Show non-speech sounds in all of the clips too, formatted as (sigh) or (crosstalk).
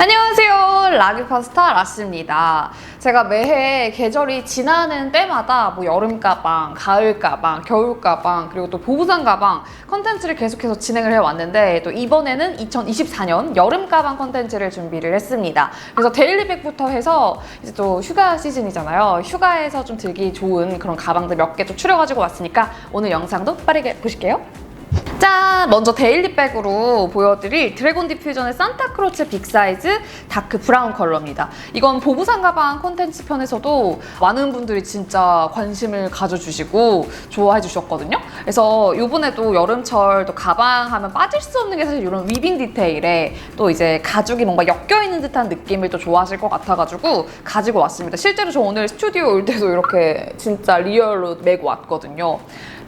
안녕하세요. 라기파스타 라스입니다. 제가 매해 계절이 지나는 때마다 뭐 여름 가방, 가을 가방, 겨울 가방, 그리고 또 보부상 가방 컨텐츠를 계속해서 진행을 해왔는데 또 이번에는 2024년 여름 가방 컨텐츠를 준비를 했습니다. 그래서 데일리백부터 해서 이제 또 휴가 시즌이잖아요. 휴가에서 좀 들기 좋은 그런 가방들 몇 개 또 추려가지고 왔으니까 오늘 영상도 빠르게 보실게요. 짠! 먼저 데일리백으로 보여드릴 드래곤 디퓨전의 산타크로체 빅사이즈 다크 브라운 컬러입니다. 이건 보부상 가방 콘텐츠 편에서도 많은 분들이 진짜 관심을 가져주시고 좋아해 주셨거든요. 그래서 이번에도 여름철 또 가방 하면 빠질 수 없는 게 사실 이런 위빙 디테일에 또 이제 가죽이 뭔가 엮여있는 듯한 느낌을 또 좋아하실 것 같아가지고 가지고 왔습니다. 실제로 저 오늘 스튜디오 올 때도 이렇게 진짜 리얼로 메고 왔거든요.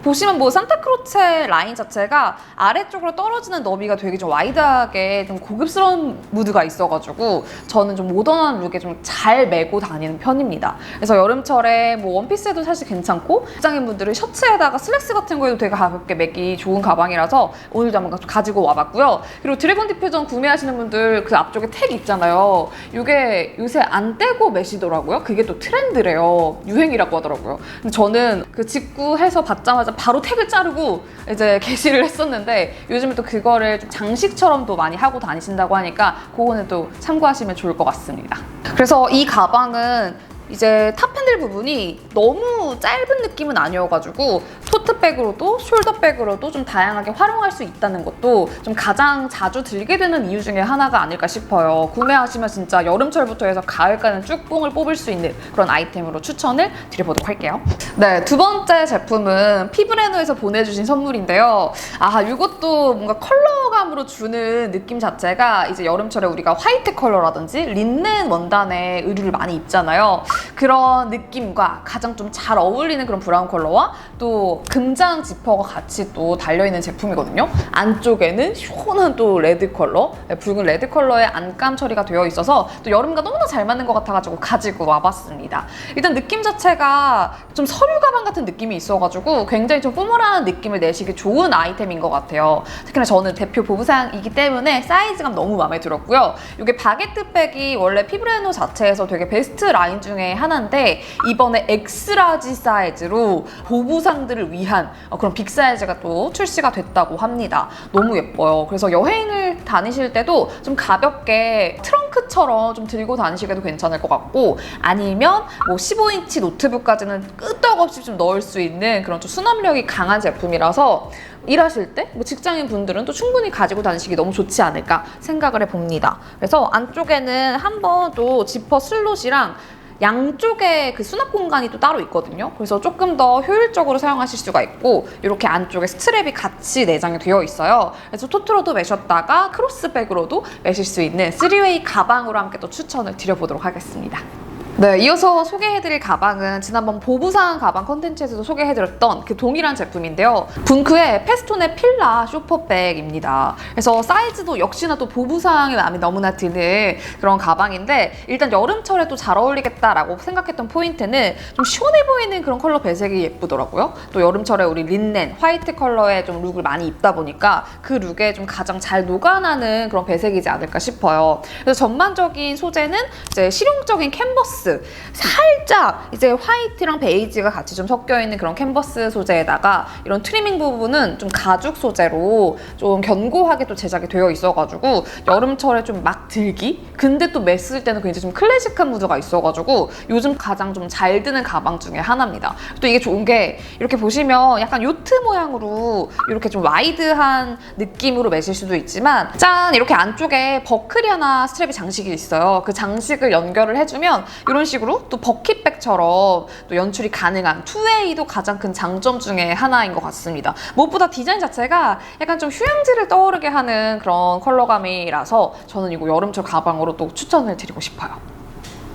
보시면 뭐 산타크로체 라인 자체가 아래쪽으로 떨어지는 너비가 되게 좀 와이드하게 좀 고급스러운 무드가 있어가지고 저는 좀 모던한 룩에 좀 잘 메고 다니는 편입니다. 그래서 여름철에 뭐 원피스에도 사실 괜찮고 직장인 분들은 셔츠에다가 슬랙스 같은 거에도 되게 가볍게 메기 좋은 가방이라서 오늘도 한번 가지고 와봤고요. 그리고 드래곤 디퓨전 구매하시는 분들 그 앞쪽에 택 있잖아요. 이게 요새 안 떼고 매시더라고요. 그게 또 트렌드래요. 유행이라고 하더라고요. 근데 저는 그 직구해서 받자마자 바로 택을 자르고 이제 (laughs) 게시를 했었는데 요즘에 또 그거를 좀 장식처럼도 많이 하고 다니신다고 하니까 그거는 또 참고하시면 좋을 것 같습니다. 그래서 이 가방은 이제 탑 핸들 부분이 너무 짧은 느낌은 아니어가지고 토트백으로도 숄더백으로도 좀 다양하게 활용할 수 있다는 것도 좀 가장 자주 들게 되는 이유 중에 하나가 아닐까 싶어요. 구매하시면 진짜 여름철부터 해서 가을까지는 쭉 뽕을 뽑을 수 있는 그런 아이템으로 추천을 드려보도록 할게요. 네, 두 번째 제품은 피브레노에서 보내주신 선물인데요. 아, 이것도 뭔가 컬러감으로 주는 느낌 자체가 이제 여름철에 우리가 화이트 컬러라든지 린넨 원단의 의류를 많이 입잖아요. 그런 느낌과 가장 좀 잘 어울리는 그런 브라운 컬러와 또 금장 지퍼가 같이 또 달려있는 제품이거든요. 안쪽에는 시원한 또 레드 컬러, 네, 붉은 레드 컬러의 안감 처리가 되어 있어서 또 여름과 너무나 잘 맞는 것 같아가지고 가지고 와봤습니다. 일단 느낌 자체가 좀 서류 가방 같은 느낌이 있어가지고 굉장히 좀 포멀한 느낌을 내시기 좋은 아이템인 것 같아요. 특히나 저는 대표 보부상이기 때문에 사이즈감 너무 마음에 들었고요. 이게 바게트백이 원래 피브레노 자체에서 되게 베스트 라인 중에 하나인데 이번에 엑스라지 사이즈로 보부상들을 위한 어, 그런 빅 사이즈가 또 출시가 됐다고 합니다. 너무 예뻐요. 그래서 여행을 다니실 때도 좀 가볍게 트렁크처럼 좀 들고 다니시기도 괜찮을 것 같고 아니면 뭐 15인치 노트북까지는 끄떡없이 좀 넣을 수 있는 그런 좀 수납력이 강한 제품이라서 일하실 때 뭐 직장인 분들은 또 충분히 가지고 다니시기 너무 좋지 않을까 생각을 해봅니다. 그래서 안쪽에는 한번 또 지퍼 슬롯이랑 양쪽에 그 수납 공간이 또 따로 있거든요. 그래서 조금 더 효율적으로 사용하실 수가 있고 이렇게 안쪽에 스트랩이 같이 내장이 되어 있어요. 그래서 토트로도 매셨다가 크로스백으로도 매실 수 있는 3웨이 가방으로 함께 또 추천을 드려보도록 하겠습니다. 네, 이어서 소개해드릴 가방은 지난번 보부상 가방 컨텐츠에서도 소개해드렸던 그 동일한 제품인데요. 분크의 페스톤의 필라 쇼퍼백입니다. 그래서 사이즈도 역시나 또 보부상의 마음이 너무나 드는 그런 가방인데 일단 여름철에 또 잘 어울리겠다라고 생각했던 포인트는 좀 시원해 보이는 그런 컬러 배색이 예쁘더라고요. 또 여름철에 우리 린넨, 화이트 컬러의 좀 룩을 많이 입다 보니까 그 룩에 좀 가장 잘 녹아나는 그런 배색이지 않을까 싶어요. 그래서 전반적인 소재는 이제 실용적인 캔버스 살짝 이제 화이트랑 베이지가 같이 좀 섞여 있는 그런 캔버스 소재에다가 이런 트리밍 부분은 좀 가죽 소재로 좀 견고하게 또 제작이 되어 있어가지고 여름철에 좀 막 들기 근데 또 맸을 때는 굉장히 좀 클래식한 무드가 있어가지고 요즘 가장 좀 잘 드는 가방 중에 하나입니다. 또 이게 좋은 게 이렇게 보시면 약간 요트 모양으로 이렇게 좀 와이드한 느낌으로 매실 수도 있지만 짠 이렇게 안쪽에 버클이 하나 스트랩이 장식이 있어요. 그 장식을 연결을 해주면 이런 식으로 또 버킷백처럼 또 연출이 가능한 투웨이도 가장 큰 장점 중에 하나인 것 같습니다. 무엇보다 디자인 자체가 약간 좀 휴양지를 떠오르게 하는 그런 컬러감이라서 저는 이거 여름철 가방으로 또 추천을 드리고 싶어요.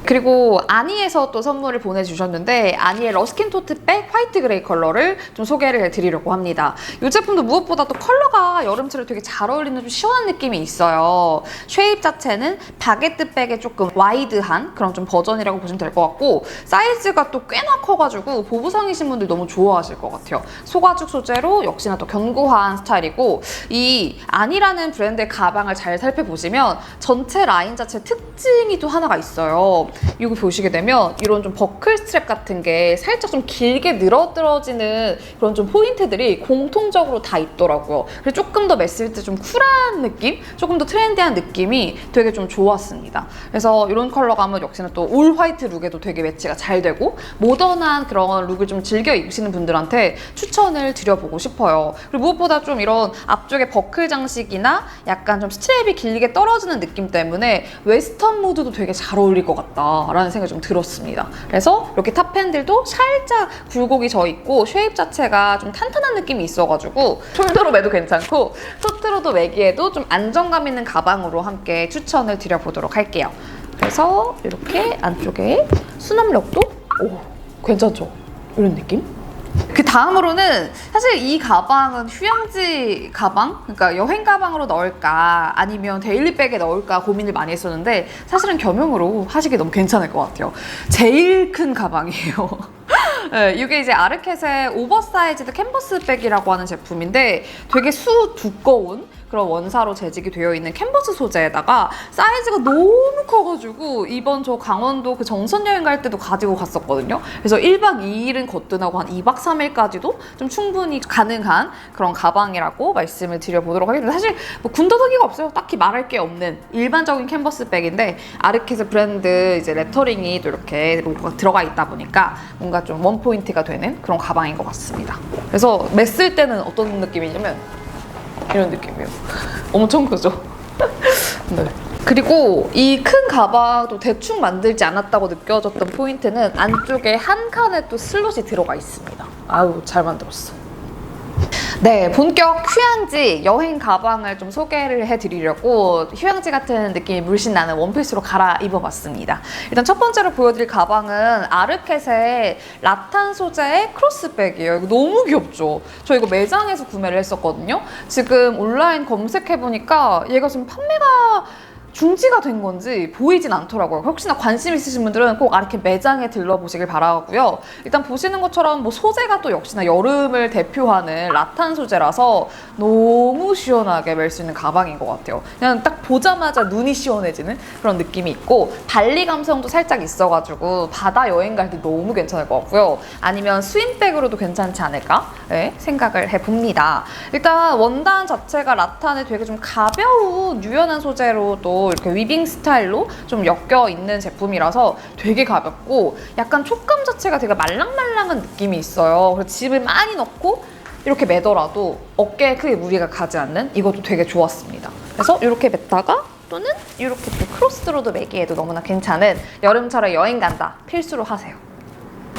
그리고 아니에서 또 선물을 보내주셨는데 아니의 러스킨 토트백 화이트 그레이 컬러를 좀 소개를 해드리려고 합니다. 이 제품도 무엇보다 또 컬러가 여름철에 되게 잘 어울리는 좀 시원한 느낌이 있어요. 쉐입 자체는 바게트 백의 조금 와이드한 그런 좀 버전이라고 보시면 될 것 같고 사이즈가 또 꽤나 커가지고 보부상이신 분들 너무 좋아하실 것 같아요. 소가죽 소재로 역시나 또 견고한 스타일이고 이 아니라는 브랜드의 가방을 잘 살펴보시면 전체 라인 자체 특징이 또 하나가 있어요. 이거 보시게 되면 이런 좀 버클 스트랩 같은 게 살짝 좀 길게 늘어들어지는 그런 좀 포인트들이 공통적으로 다 있더라고요. 그래서 조금 더 맸을 때 좀 쿨한 느낌? 조금 더 트렌디한 느낌이 되게 좀 좋았습니다. 그래서 이런 컬러감은 역시나 또 올 화이트 룩에도 되게 매치가 잘 되고 모던한 그런 룩을 좀 즐겨 입으시는 분들한테 추천을 드려보고 싶어요. 그리고 무엇보다 좀 이런 앞쪽에 버클 장식이나 약간 좀 스트랩이 길게 떨어지는 느낌 때문에 웨스턴 무드도 되게 잘 어울릴 것 같다 라는 생각이 좀 들었습니다. 그래서 이렇게 탑 팬들도 살짝 굴곡이 져 있고 쉐입 자체가 좀 탄탄한 느낌이 있어가지고 숄더로 매도 괜찮고 토트로도 매기에도 좀 안정감 있는 가방으로 함께 추천을 드려보도록 할게요. 그래서 이렇게 안쪽에 수납력도 오 괜찮죠? 이런 느낌? 그 다음으로는 사실 이 가방은 휴양지 가방, 그러니까 여행 가방으로 넣을까 아니면 데일리백에 넣을까 고민을 많이 했었는데 사실은 겸용으로 하시기 너무 괜찮을 것 같아요. 제일 큰 가방이에요. (laughs) 네, 이게 이제 아르켓의 오버사이즈드 캔버스 백이라고 하는 제품인데 되게 수 두꺼운 그런 원사로 재직이 되어 있는 캔버스 소재에다가 사이즈가 너무 커가지고 이번 저 강원도 그 정선 여행 갈 때도 가지고 갔었거든요. 그래서 1박 2일은 거뜬하고 한 2박 3일까지도 좀 충분히 가능한 그런 가방이라고 말씀을 드려보도록 하겠습니다. 사실 뭐 군더더기가 없어요. 딱히 말할 게 없는 일반적인 캔버스 백인데 아르켓의 브랜드 이제 레터링이 또 이렇게 들어가 있다 보니까 뭔가 좀 원포인트가 되는 그런 가방인 것 같습니다. 그래서 맸을 때는 어떤 느낌이냐면 이런 느낌이에요. (laughs) 엄청 크죠? (laughs) 네. 그리고 이 큰 가방도 대충 만들지 않았다고 느껴졌던 포인트는 안쪽에 한 칸에 또 슬롯이 들어가 있습니다. 아유, 잘 만들었어. 네, 본격 휴양지 여행 가방을 좀 소개를 해드리려고 휴양지 같은 느낌이 물씬 나는 원피스로 갈아입어봤습니다. 일단 첫 번째로 보여드릴 가방은 아르켓의 라탄 소재의 크로스백이에요. 이거 너무 귀엽죠? 저 이거 매장에서 구매를 했었거든요. 지금 온라인 검색해보니까 얘가 지금 판매가 중지가 된 건지 보이진 않더라고요. 혹시나 관심 있으신 분들은 꼭 이렇게 매장에 들러보시길 바라고요. 일단 보시는 것처럼 뭐 소재가 또 역시나 여름을 대표하는 라탄 소재라서 너무 시원하게 멜 수 있는 가방인 것 같아요. 그냥 딱 보자마자 눈이 시원해지는 그런 느낌이 있고 발리 감성도 살짝 있어가지고 바다 여행 갈 때 너무 괜찮을 것 같고요. 아니면 스윙백으로도 괜찮지 않을까 네, 생각을 해봅니다. 일단 원단 자체가 라탄에 되게 좀 가벼운 유연한 소재로 또 이렇게 위빙 스타일로 좀 엮여 있는 제품이라서 되게 가볍고 약간 촉감 자체가 되게 말랑말랑한 느낌이 있어요. 그래서 짐을 많이 넣고 이렇게 매더라도 어깨에 크게 무리가 가지 않는 이것도 되게 좋았습니다. 그래서 이렇게 맸다가 또는 이렇게 또 크로스로도 매기에도 너무나 괜찮은 여름철에 여행 간다 필수로 하세요.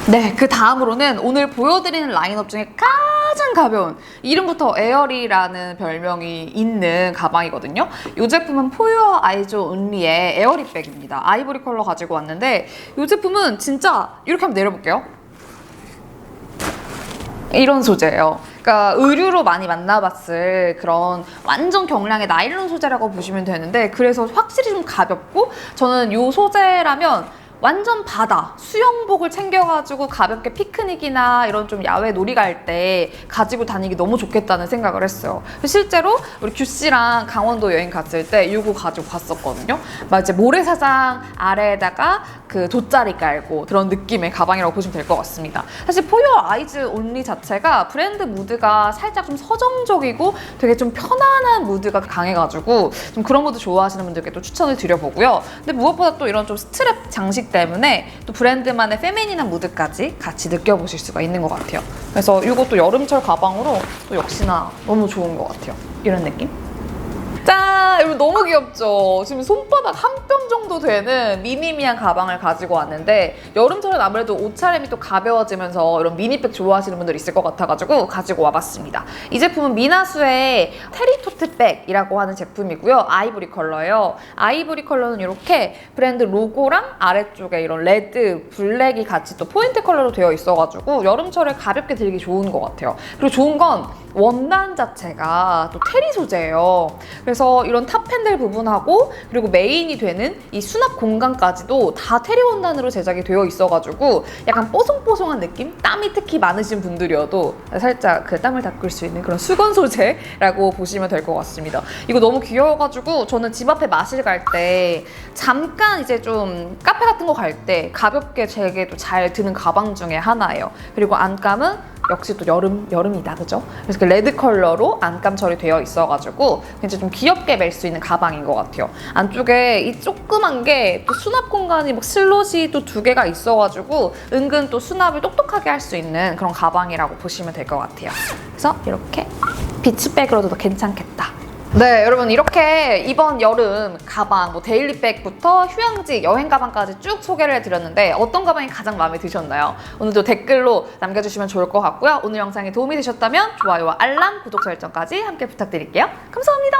네, 그 다음으로는 오늘 보여드리는 라인업 중에 가장 가벼운 이름부터 에어리라는 별명이 있는 가방이거든요. 이 제품은 포유어 아이조 온리의 에어리 백입니다. 아이보리 컬러 가지고 왔는데 이 제품은 진짜 이렇게 한번 내려볼게요. 이런 소재예요. 그러니까 의류로 많이 만나봤을 그런 완전 경량의 나일론 소재라고 보시면 되는데 그래서 확실히 좀 가볍고 저는 이 소재라면 완전 바다 수영복을 챙겨가지고 가볍게 피크닉이나 이런 좀 야외 놀이 갈 때 가지고 다니기 너무 좋겠다는 생각을 했어요. 실제로 우리 규 씨랑 강원도 여행 갔을 때 이거 가지고 갔었거든요. 막 이제 모래사장 아래에다가 그 돗자리 깔고 그런 느낌의 가방이라고 보시면 될 것 같습니다. 사실 포유 아이즈 온리 자체가 브랜드 무드가 살짝 좀 서정적이고 되게 좀 편안한 무드가 강해가지고 좀 그런 무드 좋아하시는 분들께 또 추천을 드려보고요. 근데 무엇보다 또 이런 좀 스트랩 장식 때문에 또 브랜드만의 페미닌한 무드까지 같이 느껴보실 수가 있는 것 같아요. 그래서 이것도 여름철 가방으로 또 역시나 너무 좋은 것 같아요. 이런 느낌? 짠! 여러분 너무 귀엽죠? 지금 손바닥 한 뼘 정도 되는 미니미한 가방을 가지고 왔는데 여름철엔 아무래도 옷차림이 또 가벼워지면서 이런 미니백 좋아하시는 분들 있을 것 같아가지고 가지고 와봤습니다. 이 제품은 미나수의 테리 토트백이라고 하는 제품이고요. 아이보리 컬러예요. 아이보리 컬러는 이렇게 브랜드 로고랑 아래쪽에 이런 레드, 블랙이 같이 또 포인트 컬러로 되어 있어가지고 여름철에 가볍게 들기 좋은 것 같아요. 그리고 좋은 건 원단 자체가 또 테리 소재예요. 그래서 이런 탑 핸들 부분하고 그리고 메인이 되는 이 수납 공간까지도 다 테리 원단으로 제작이 되어 있어가지고 약간 뽀송뽀송한 느낌? 땀이 특히 많으신 분들이어도 살짝 그 땀을 닦을 수 있는 그런 수건 소재라고 (laughs) 보시면 될 것 같습니다. 이거 너무 귀여워가지고 저는 집 앞에 마실 갈 때 잠깐 이제 좀 카페 같은 거 갈 때 가볍게 제게도 잘 드는 가방 중에 하나예요. 그리고 안감은 역시 또 여름 여름이다 그죠? 그래서 그 레드 컬러로 안감 처리되어 있어가지고 굉장히 좀 귀엽게 멜 수 있는 가방인 것 같아요. 안쪽에 이 조그만 게 또 수납 공간이 막 슬롯이 또 두 개가 있어가지고 은근 또 수납을 똑똑하게 할 수 있는 그런 가방이라고 보시면 될 것 같아요. 그래서 이렇게 비치백으로도 괜찮겠다. 네, 여러분 이렇게 이번 여름 가방, 뭐 데일리백부터 휴양지, 여행 가방까지 쭉 소개를 해드렸는데 어떤 가방이 가장 마음에 드셨나요? 오늘도 댓글로 남겨주시면 좋을 것 같고요. 오늘 영상이 도움이 되셨다면 좋아요와 알람, 구독 설정까지 함께 부탁드릴게요. 감사합니다.